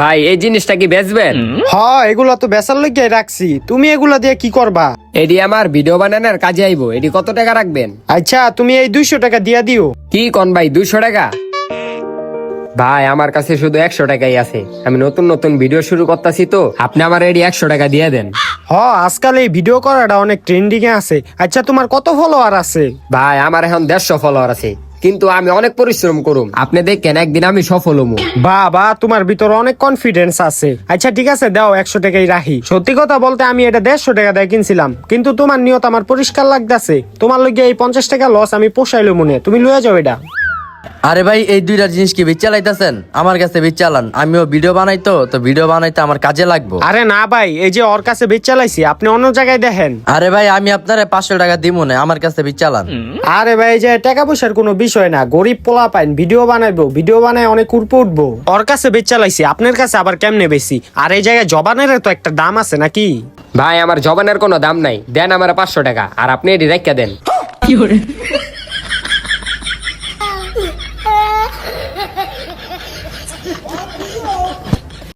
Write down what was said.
ভাই এই জিনিসটা কি বেচবেন? হ এগুলা তো বেচার লইগে রাখছি। তুমি এগুলা দিয়ে কি করবা? এটি আমার ভিডিও বানানোর কাজে আইবো। এটি কত টাকা রাখবেন? আচ্ছা তুমি এই দুইশো টাকা দিয়া দিও। কি কন ভাই দুইশো টাকা? ভাই আমার কাছে শুধু একশো টাকাই আছে। আমি নতুন নতুন ভিডিও শুরু করতেছি তো। আপনি আমার এটি একশো টাকা দিয়ে দেন। হ আজকাল এই ভিডিও করাটা অনেক ট্রেন্ডিং এ আছে। আচ্ছা তোমার কত ফলোয়ার আছে? ভাই আমার এখন দেড়শো ফলোয়ার আছে। কিন্তু আমি অনেক পরিশ্রম করুম। আপনি দেখেন, একদিন আমি সফল হমু। বাবা, তোমার ভিতরে অনেক কনফিডেন্স আছে। আচ্ছা ঠিক আছে, দাও, একশো টাকাই রাখি। সত্যি কথা বলতে, আমি এটা দেড়শো টাকা দিয়ে কিনছিলাম। কিন্তু তোমার নিয়ত আমার পরিষ্কার লাগতেছে। তোমার লগে এই পঞ্চাশ টাকা লস আমি পোষাইলো মনে। তুমি লয়ে যাও এটা। আরে ভাই এই দুইটা জিনিস কি চালাইতেছেন আমার কাছে চালান আমিও ভিডিও বানাই তো তো ভিডিও বানাইতে আমার কাজে লাগবো। আরে না ভাই এই যে ওর কাছে চালাইছি আপনি অন্য জায়গায় দেখেন। আরে ভাই আমি আপনারে পাঁচশো টাকা দিব না আমার কাছে চালান আরে ভাই এই যে টাকা পয়সার কোনো বিষয় না গরিব পোলা পাইন ভিডিও বানাইবো ভিডিও বানায় অনেক উড়পো উঠবো। ওর কাছে চালাইছি আপনার কাছে আবার কেমনে বেশি? আর এই জায়গায় জবানের তো একটা দাম আছে নাকি? ভাই আমার জবানের কোনো দাম নাই। দেন আমার পাঁচশো টাকা আর আপনি এটি রেখে দেন।